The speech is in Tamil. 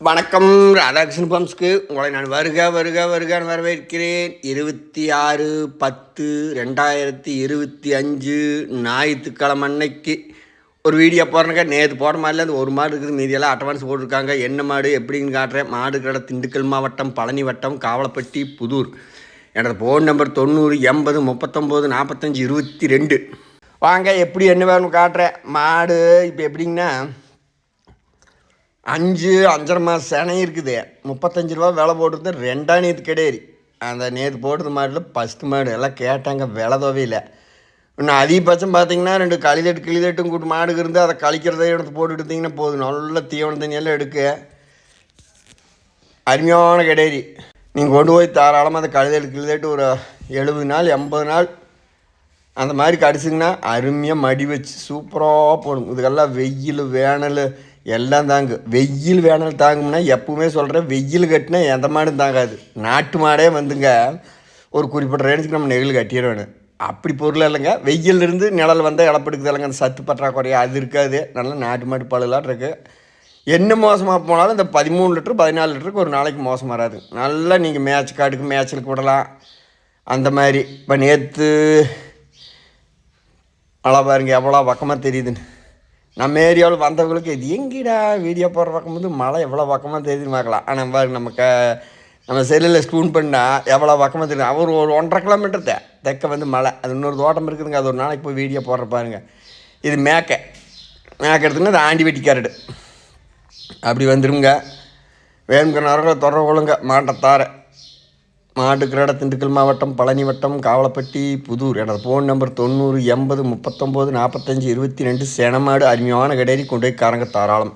வணக்கம். ராதாகிருஷ்ணன் பம்ஸ்க்கு உங்களை நான் வருக வருக வருகன்னு வரவேற்கிறேன். இருபத்தி ஆறு பத்து ரெண்டாயிரத்தி இருபத்தி அஞ்சு ஞாயிற்றுக்கிழமை அன்னைக்கு ஒரு வீடியோ போடுறேங்க நேற்று போட மாதிரில அந்த ஒரு மாடு இருக்குது. மீதியெல்லாம் அட்வான்ஸ் போட்டிருக்காங்க. என்ன மாடு எப்படின்னு காட்டுறேன். மாடு கடை திண்டுக்கல் மாவட்டம் பழனி வட்டம் காவலப்பட்டி புதூர். எனது ஃபோன் நம்பர் தொண்ணூறு எண்பது முப்பத்தொம்போது நாற்பத்தஞ்சு இருபத்தி ரெண்டு. வாங்க எப்படி என்ன வேணும் காட்டுறேன். மாடு இப்போ எப்படிங்கன்னா அஞ்சு அஞ்சரை மாதம் சினை இருக்குது. முப்பத்தஞ்சு ரூபா விலை போட்டுருந்து ரெண்டாம் நேற்று கிடையாது அந்த நேற்று போட்டது மாடில் ஃபஸ்ட்டு மாடு. எல்லாம் கேட்டாங்க விலை தொகையில். இன்னும் அதிகபட்சம் பார்த்தீங்கன்னா ரெண்டு களிதட்டு கிளிதட்டும் கூட்டு மாடுக்கு இருந்து அதை கழிக்கிறதை எடுத்து போட்டு எடுத்தீங்கன்னா போதும். நல்ல தீவன தண்ணியெல்லாம் எடுக்க. அருமையான கிடையாது நீங்கள் கொண்டு போய் தாராளமாக அந்த கழுதட்டு கிளிதட்டு ஒரு எழுபது நாள் எண்பது நாள் அந்த மாதிரி கடிச்சிங்கன்னா அருமையாக மடி வச்சு சூப்பராக போடும். இதுக்கெல்லாம் வெயில் வேனல் எல்லாம் தாங்கும் வெயில் வேனல் தாங்கும்னா எப்பவுமே சொல்கிறேன் வெயில் கட்டினா எந்த மாடும் தாங்காது. நாட்டு மாடே வந்துங்க. ஒரு குறிப்பிட்ட ரேஞ்சுக்கு நம்ம நெகிழ் கட்டிடணும் அப்படி பொருள் இல்லைங்க. வெயில் இருந்து நிழல் வந்தால் இழப்படுக்குது இல்லைங்க. அந்த சத்து பற்றாக்குறையா அது இருக்காது. நல்லா நாட்டு மாட்டு பழுலாம் இருக்குது என்ன மோசமாக போனாலும் இந்த பதிமூணு லிட்டரு பதினாலு லிட்டருக்கு ஒரு நாளைக்கு மோசம் வராது. நல்லா நீங்கள் மேட்ச் காட்டுக்கு மேட்ச்சுக்கு விடலாம் அந்த மாதிரி. இப்போ நேற்று மழை பாருங்க எவ்வளோ பக்கமாக தெரியுதுன்னு. நம்ம ஏரியாவில் வந்தவங்களுக்கு இது எங்கடா வீடியோ போடுற பக்கம்போது மழை எவ்வளோ பக்கமாக தெரியுதுன்னு பார்க்கலாம். ஆனால் பாருங்க நமக்கு நம்ம செல்லில் ஸ்கூன் பண்ணால் எவ்வளோ பக்கமாக தெரியும். அவர் ஒரு ஒன்றரை கிலோமீட்டர் தே தெக்க வந்து மழை. அது இன்னொரு தோட்டம் இருக்குதுங்க. அது ஒரு நாளைக்கு போய் வீடியோ போடுற பாருங்க. இது மேக்கை. மேக்கை எடுத்துன்னா அது ஆண்டி கரடு. அப்படி வந்துருங்க. வேணுங்கிற நேரம் தொடர கொள்ளுங்க மாட்டத்தாரை மாட்டுக்கிரட திண்டுக்கல் மாவட்டம் பழனி வட்டம் காவலப்பட்டி புதூர். எனது ஃபோன் நம்பர் தொண்ணூறு எண்பது முப்பத்தொம்போது நாற்பத்தஞ்சு இருபத்தி ரெண்டு சேனமாடு அருமையான கடையறி கொண்டு போய் காரங்க தாராளம்.